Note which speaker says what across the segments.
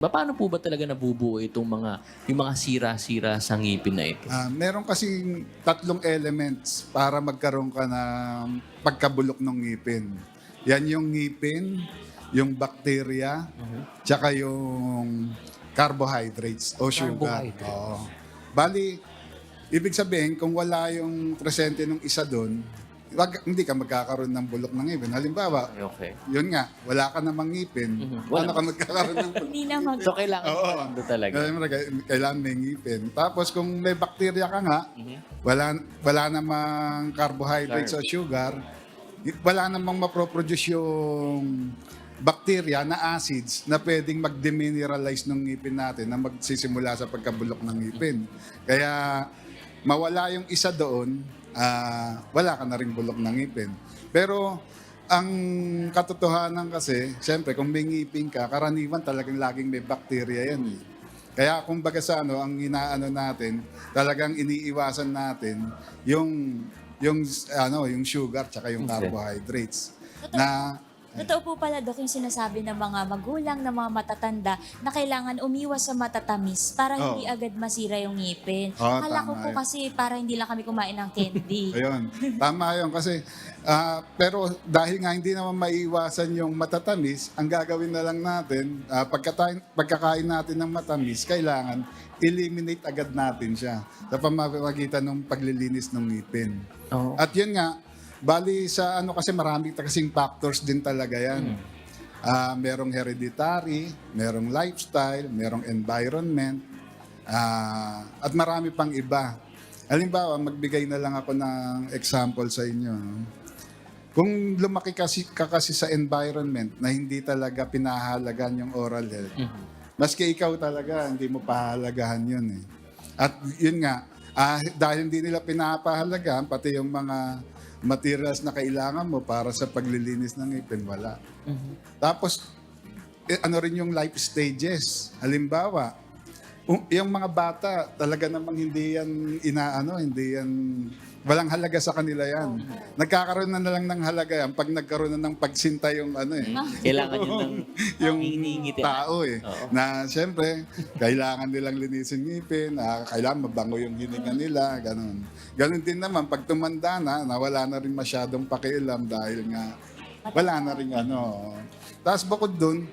Speaker 1: Ba, paano po ba talaga nabubuo itong mga, yung mga sira-sira sa ngipin na ito?
Speaker 2: Ah, meron kasing tatlong elements para magkaroon ka ng pagkabulok ng ngipin. Yan yung ngipin, yung bacteria, tsaka yung carbohydrates o sugar.
Speaker 1: Carbohydrates.
Speaker 2: Oo. Bali, ibig sabihin, kung wala yung presente ng isa doon, wag, hindi ka magkakaroon ng bulok ng ngipin. Halimbawa,
Speaker 1: Okay.
Speaker 2: yun nga, wala ka namang ngipin,
Speaker 1: Mhm.
Speaker 2: paano
Speaker 1: Wala.
Speaker 2: ka magkakaroon ng bulok?
Speaker 3: Hindi naman.
Speaker 1: So, kailangan
Speaker 2: Oo.
Speaker 1: ito talaga.
Speaker 2: Kailangan, kailangan may ngipin. Tapos kung may bakterya ka nga,
Speaker 1: Mhm.
Speaker 2: wala wala namang carbohydrates o sugar, wala namang maproproduce yung bacteria na acids na pwedeng mag-demineralize ng ngipin natin na magsisimula sa pagkabulok ng ngipin. Kaya mawala yung isa doon, ah, wala ka na rin bulok ng ngipin. Pero ang katotohanan kasi, siyempre kung may ngipin ka, karaniwan talagang laging may bacteria yan eh. Kaya kumbaga sa ano, ang inaano natin, talagang iniiwasan natin yung yung ano, yung sugar tsaka yung
Speaker 1: Okay.
Speaker 2: carbohydrates. Na
Speaker 3: Totoo po pala, Dok, yung sinasabi ng mga magulang, ng mga matatanda, na kailangan umiwas sa matatamis para
Speaker 2: Oo.
Speaker 3: hindi agad masira yung ngipin.
Speaker 2: Oo,
Speaker 3: Kala ko
Speaker 2: tama
Speaker 3: po
Speaker 2: yun.
Speaker 3: kasi para hindi lang kami kumain ng candy.
Speaker 2: Ayun. Tama yun kasi ah, pero dahil nga hindi naman maiiwasan yung matatamis, ang gagawin na lang natin, ah, pagkatayin, pagkakain natin ng matamis, kailangan eliminate agad natin siya sa pamamagitan ng paglilinis ng ngipin.
Speaker 1: Oo.
Speaker 2: At yun nga, bali sa ano kasi maraming kasing factors din talaga yan. Ah, merong hereditary, merong lifestyle, merong environment, ah, at marami pang iba. Halimbawa, magbigay na lang ako ng example sa inyo. Kung lumaki kasi, ka kasi sa environment na hindi talaga pinahalagan yung oral health, maski ikaw talaga, hindi mo pahalagahan yun eh. At yun nga, ah, dahil hindi nila pinapahalagahan, pati yung mga materials na kailangan mo para sa paglilinis ng ngipin, wala. Tapos, eh, ano rin yung life stages. Halimbawa, u- yung mga bata, talaga namang hindi yan inaano, hindi yan, walang halaga sa kanila yan. Nagkakaroon na lang ng halaga yan pag nagkaroon na ng pagsinta yung ano eh.
Speaker 1: Kailangan yun ng
Speaker 2: yung
Speaker 1: hinihingiti.
Speaker 2: tao eh.
Speaker 1: Oo.
Speaker 2: Na siyempre, kailangan nilang linisin ngipin, ah, kailangan mabango yung hininga nila, ganun. Ganun din naman, pag tumanda na, nawala na rin masyadong pakialam dahil nga wala na rin ano. Tapos bukod dun,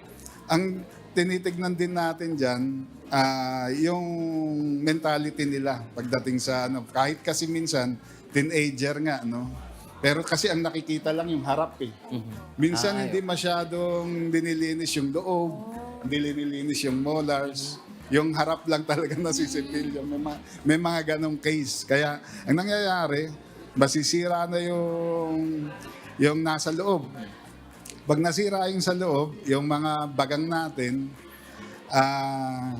Speaker 2: ang tinitignan din natin dyan, ah, yung mentality nila pagdating sa ano, kahit kasi minsan, teenager nga, no? Pero kasi ang nakikita lang yung harap eh. Minsan
Speaker 1: Ah,
Speaker 2: hindi masyadong dinilinis yung loob, hindi linilinis yung molars. Yung harap lang talaga nasisipil. Yung may, mga, may mga ganong case. Kaya ang nangyayari, masisira na yung, yung nasa loob. Pag nasira yung sa loob, yung mga bagang natin, ah,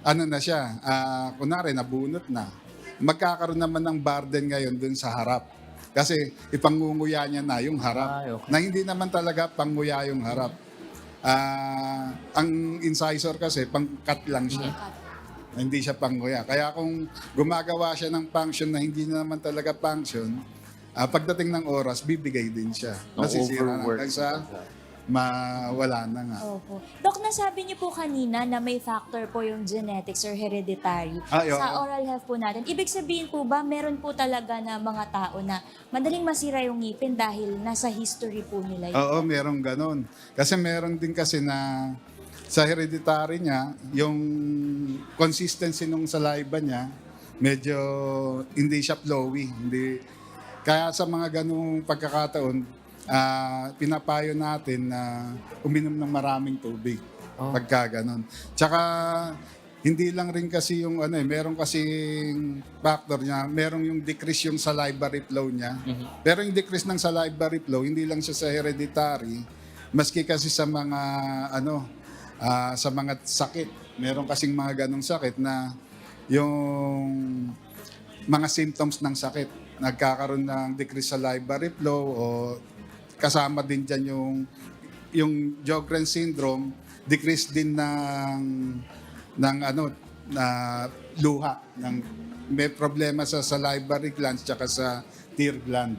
Speaker 2: ano na siya, ah, kunwari nabunot na. Magkakaroon naman ng burden ngayon dun sa harap. Kasi ipangunguya niya na yung harap.
Speaker 1: Ay, okay.
Speaker 2: Na hindi naman talaga panguya yung harap. Ah, ang incisor kasi pang-cut lang siya. Hindi siya panguya. Kaya kung gumagawa siya ng function na hindi na naman talaga function, ah, pagdating ng oras, bibigay din siya.
Speaker 1: Ang
Speaker 2: Masisira na.
Speaker 1: overwork.
Speaker 2: Kaysa mawala na nga.
Speaker 3: Opo. Dok, nasabi niyo po kanina na may factor po yung genetics or hereditary
Speaker 2: Ay, oo.
Speaker 3: sa oral health po natin. Ibig sabihin po ba, meron po talaga na mga tao na madaling masira yung ngipin dahil nasa history po nila yun?
Speaker 2: Oo, merong ganun. Kasi meron din kasi na sa hereditary niya, yung consistency ng saliva niya, medyo hindi siya flowy. Hindi, kaya sa mga ganung pagkakataon, ah, pinapayo natin na uminom ng maraming tubig.
Speaker 1: Oh.
Speaker 2: Pagka ganun. Tsaka, hindi lang rin kasi yung ano eh, meron kasi factor niya, meron yung decrease yung salivary flow niya. Pero yung decrease ng salivary flow, hindi lang siya sa hereditary, maski kasi sa mga ano, ah, sa mga sakit. Meron kasing mga ganong sakit na yung mga symptoms ng sakit. Nagkakaroon ng decrease salivary flow o kasama din dyan yung yung Sjogren syndrome, decrease din ng ng ano na luha ng may problema sa salivary glands tsaka sa tear gland.